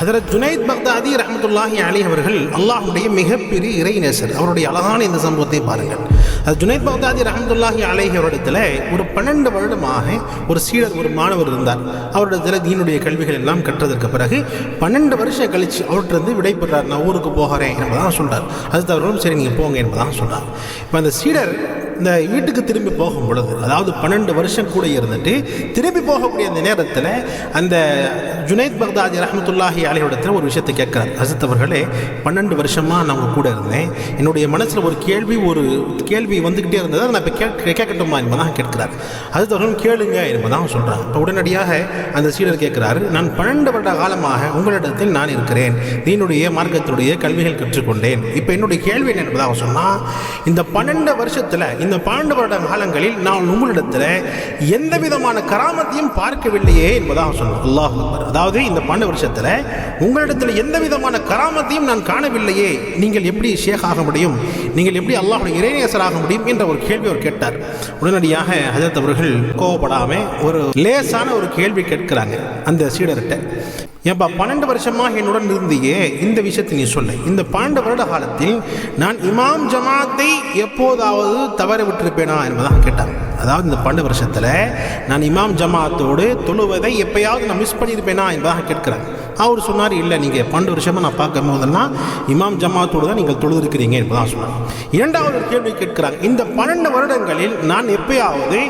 ஹதரத் ஜுனைத் பக்தாதி ரஹமத்துல்லாஹி அலி அவர்கள் அல்லாஹுடைய மிகப்பெரிய இறைநேசர் அவருடைய அழகான இந்த சம்பவத்தை பாருங்கள். அது ஜுனைத் பக்தாதி ரஹமத்துல்லாஹி அலேஹி அவரிடத்தில் ஒரு பன்னெண்டு வருடமாக ஒரு சீடர் ஒரு மாணவர் இருந்தார். அவரிடத்தில் தீனுடைய கல்விகள் எல்லாம் கற்றதற்கு பிறகு பன்னெண்டு வருஷம் கழித்து அவர்கிட்ட விடை பெறார் நான் ஊருக்கு போகிறேன் என்பதான் சொல்கிறார் அது தவிர சரி நீங்கள் போங்க என்பதான் சொல்கிறார் இப்போ அந்த சீடர் இந்த வீட்டுக்கு திரும்பி போகும் பொழுது அதாவது பன்னெண்டு வருஷம் கூட இருந்துட்டு திரும்பி போகக்கூடிய அந்த நேரத்தில் அந்த ஜுனைத் பக்தாஜி ரஹமத்துல்லாஹி அலையோடத்தில் ஒரு விஷயத்தை கேட்குறார். அசத் அவர்களே பன்னெண்டு வருஷமாக நான் உங்கள் கூட இருந்தேன். என்னுடைய மனசில் ஒரு கேள்வி ஒரு கேள்வி வந்துக்கிட்டே இருந்தது அதை நான் இப்போ கேட்க கேட்கட்டுமா என்பதாக கேட்கிறார். அசத் அவர்களும் கேளுங்க என்பதாக சொல்கிறாங்க இப்போ உடனடியாக அந்த சீடர் கேட்குறாரு நான் பன்னெண்டு வருட காலமாக உங்களிடத்தில் நான் இருக்கிறேன். நீனுடைய மார்க்கத்தினுடைய கல்விகள் கற்றுக்கொண்டேன். இப்போ என்னுடைய கேள்வி என்ன என்பதாக சொன்னால் இந்த பன்னெண்டு வருஷத்தில் இந்த பன்னெண்டு வருட காலங்களில் நான் உங்களிடத்தில் எந்த விதமான கராமத்தையும் பார்க்கவில்லையே என்பதாக சொன்னோம் அல்லாஹ் அதாவது இந்த பன்னெண்டு வருஷத்தில் உங்களிடத்தில் எந்த விதமான கராமத்தையும் நான் காணவில்லையே. நீங்கள் எப்படி ஷேக் ஆக முடியும்? நீங்கள் எப்படி அல்லாஹுடைய இறைநேசர் ஆக முடியும் என்ற ஒரு கேள்வி அவர் கேட்டார். உடனடியாக ஹஜரத் அவர்கள் கோவப்படாமல் ஒரு லேசான ஒரு கேள்வி கேட்கிறாங்க அந்த சீடர்கிட்ட. ஏன்பா பன்னெண்டு வருஷமாக என்னுடன் இருந்தியே இந்த விஷயத்தை நீ சொல்ல. இந்த பன்னெண்டு வருட காலத்தில் நான் இமாம் ஜமாத்தை எப்போதாவது தவற விட்டிருப்பேனா என்பதாக கேட்டாங்க அதாவது இந்த பன்னெண்டு வருஷத்தில் நான் இமாம் ஜமாத்தோடு தொழுவதை எப்பயாவது நான் மிஸ் பண்ணியிருப்பேனா என்பதாக கேட்கிறாங்க அவர் சொன்னார் இல்லை நீங்கள் பன்னெண்டு வருஷமாக நான் பார்க்கும் போதெல்லாம் இமாம் ஜமாத்தோடு தான் நீங்கள் தொழுதிருக்கிறீங்க என்பதான் சொன்னார். இரண்டாவது ஒரு கேள்வி கேட்கிறாங்க இந்த பன்னெண்டு வருடங்களில் நான் எப்பயாவது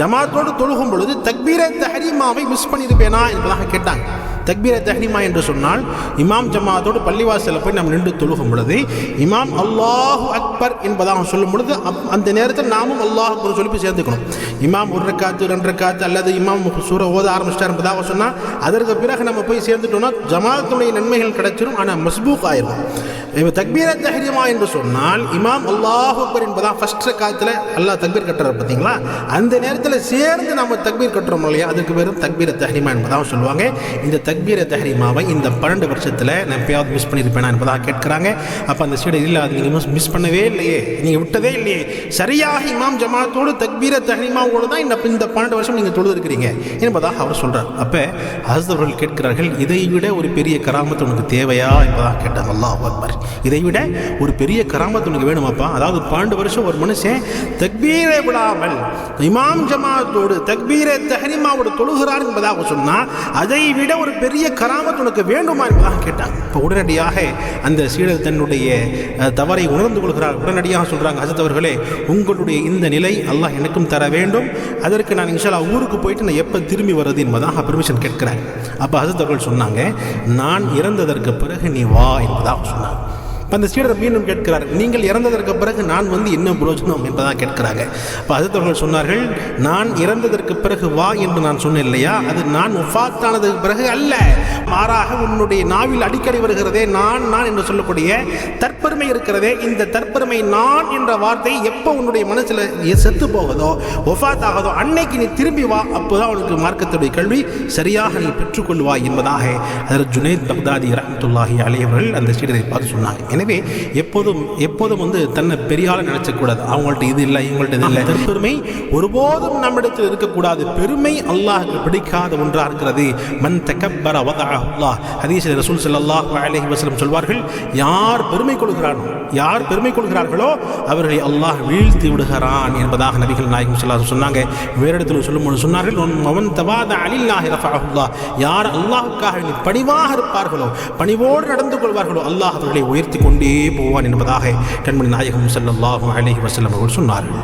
ஜமாத்தோடு தொழுகும் பொழுது தக்பீர தஹரிமாவை மிஸ் பண்ணியிருப்பேனா? என்பதாக கேட்டாங்க. தக்பீர தஹ்னிமா என்று சொன்னால் இமாம் ஜமாத்தோடு பள்ளிவாசலில் போய் நாம் நின்று தொழுகும் பொழுது இமாம் அல்லாஹு அக்பர் என்பதாக சொல்லும் பொழுது அப்- அந்த நேரத்தில் நாமும் அல்லாஹ் அக்பர் சொல்லி போய் சேர்ந்துக்கணும் இமாம் ஒரு காத்து ரெண்டு காத்து அல்லது இமாம் சூற ஓத ஆரம்பிச்சிட்டார் என்பதாக சொன்னால் அதற்கு பிறகு நம்ம போய் சேர்ந்துட்டோம்னா ஜமாத்துடைய நன்மைகள் கிடைச்சிடும் ஆனால் மஸ்பூக் ஆயிரும். இப்போ தக்பீர தஹரியமா என்று சொன்னால் இமாம் அல்லாஹ் அக்பர் என்பதாக ஃபர்ஸ்ட் காலத்தில் அல்லாஹ் தக்பீர் கட்டுறாரு பார்த்தீங்களா? அந்த நேரத்தில் சேர்ந்து நம்ம தக்பீர் கட்டுறோம் இல்லையா? அதுக்கு பேரும் தக்பீர தஹரிமா என்பதாக சொல்லுவாங்க. இந்த தக்பீர தஹரிமாவை இந்த பன்னெண்டு வருஷத்தில் நான் எப்பயாவது மிஸ் பண்ணியிருப்பேனா என்பதாக கேட்குறாங்க. அப்போ அந்த சீடர் இல்லை அது நீங்கள் மிஸ் பண்ணவே இல்லையே. நீங்கள் விட்டதே இல்லையே. சரியாக இமாம் ஜமாத்தோடு தக்பீர தஹரிமாவோடு தான் இந்த இந்த பன்னெண்டு வருஷம் நீங்கள் தொழுது இருக்கிறீங்க என்பதாக அவர் சொல்கிறார் அப்போ ஹசத் அவர்கள் கேட்கிறார்கள் இதை விட ஒரு பெரிய கராமத்து உனக்கு தேவையா? என்பதாக கேட்டாங்க. அல்லாஹ் அக்பர். இதை விட ஒரு பெரிய கராமத்து உனக்கு வேணுமாப்பா? அதாவது பன்னெண்டு வருஷம் ஒரு மனுஷன் தக்பீரை விடாமல் இமாம் ஜமாத்தோடு தக்பீரை தஹரிமாவோடு தொழுகிறார் என்பதாக சொன்னால் அதை விட ஒரு பெரிய கராமத்து உனக்கு வேண்டுமா என்பதாக கேட்டாங்க இப்போ உடனடியாக அந்த சீடர் தன்னுடைய தவறை உணர்ந்து கொள்கிறார். உடனடியாக சொல்கிறாங்க அஜத் அவர்களே உங்களுடைய இந்த நிலை அல்லாஹ் எனக்கும் தர வேண்டும். அதற்கு நான் இன்ஷாலா ஊருக்கு போயிட்டு நான் எப்போ திரும்பி வர்றது என்பதாக பெர்மிஷன் கேட்கிறேன் அப்போ ஹசத் அவர்கள் சொன்னாங்க நான் இறந்ததற்கு பிறகு நீ வா என்பதாக சொன்னாங்க. இப்போ அந்த சீடர் மீண்டும் கேட்கிறார் நீங்கள் இறந்ததற்கு பிறகு நான் வந்து என்ன புரோஜனம் தான் கேட்கிறாங்க. அப்போ அதிர்த்தவர்கள் சொன்னார்கள் நான் இறந்ததற்கு பிறகு வா என்று நான் சொன்னேன் இல்லையா? அது நான் உஃபாத்தானதுக்கு பிறகு அல்ல. மாறாக உன்னுடைய நாவில் அடிக்கடி வருகிறதே நான் நான் என்று சொல்லக்கூடிய தற்பெருமை இருக்கிறதே இந்த தற்பெருமை நான் என்ற வார்த்தை எப்போ உன்னுடைய மனசில் செத்து போவதோ ஒஃபாத் ஆகதோ அன்னைக்கு நீ திரும்பி வா அப்போதான் உனக்கு மார்க்கத்துடைய கல்வி சரியாக நீ பெற்றுக்கொள்வாய் என்பதாக. அதில் ஜுனேத் பக்தாதி ரஹமத்துல்லாஹி அலையவர்கள் அந்த சீடரை பார்த்து சொன்னாங்க. எனவே எப்போதும் எப்போதும் வந்து தன்னை பெரியால நினைச்சக்கூடாது. அவங்கள்ட்ட இது இல்லை இவங்கள்ட்ட இது இல்லை. பெருமை ஒருபோதும் நம்மிடத்தில் இருக்கக்கூடாது. பெருமை அல்லாஹ் பிடிக்காத ஒன்றாக இருக்கிறது. மன் தக்கப்பர வதாஹுல்லா ஹதீஸ் ரசூல் ஸல்லல்லாஹு அலைஹி வசலம் சொல்வார்கள் யார் பெருமை கொள்கிறானோ யார் பெருமை கொள்கிறார்களோ அவர்களை அல்லாஹ் வீழ்த்தி விடுகிறான் என்பதாக நபிகள் நாயகம் ஸல்லல்லாஹு சொன்னாங்க. வேறு இடத்துல சொல்லும்போது சொன்னார்கள் "உன் அவன் தவாத அலில்லாஹி ரஃபாஹுல்லா யார் அல்லாஹுக்காக நீ பணிவாக இருப்பார்களோ பணிவோடு நடந்து கொள்வார்களோ அல்லாஹ் அவர்களை உயர்த்தி கொண்டே போவான் என்பதாக கண்மணி நாயகம் சல்லாஹூ அலைஹி வசல்லம் அவர்கள் சொன்னார்கள்.